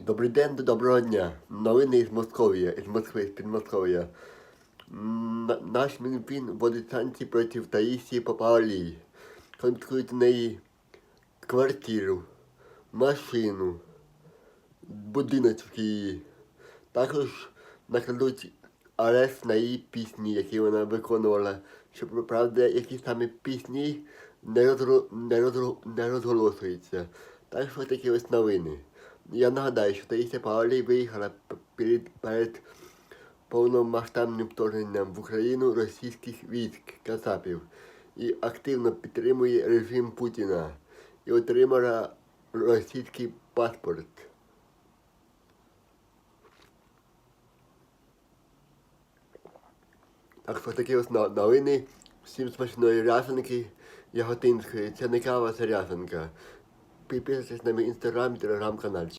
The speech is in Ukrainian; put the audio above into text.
Добрий день, доброго дня. Новини із Московія, із Москви, з Підмосков'я. Наш Мінфін вводить санкції проти Таїсії Попаолій. Конфіскують у неї квартиру, машину, будиночок її. Також накладуть арест на її пісні, які вона виконувала. Щоб правда, які саме пісні не, розро... не, розро... не розголошуються. Так що такі ось новини. Я нагадаю, що Таїся Паолі виїхала перед, перед повномасштабним вторгненням в Україну російських військ Кацапів і активно підтримує режим Путіна і отримала російський паспорт. Так що такі ось новини. Всім смачної рясенки яготинської. Це не кава, це рясенка. Підписуйтесь на мій інстаграм і телеграм-канал.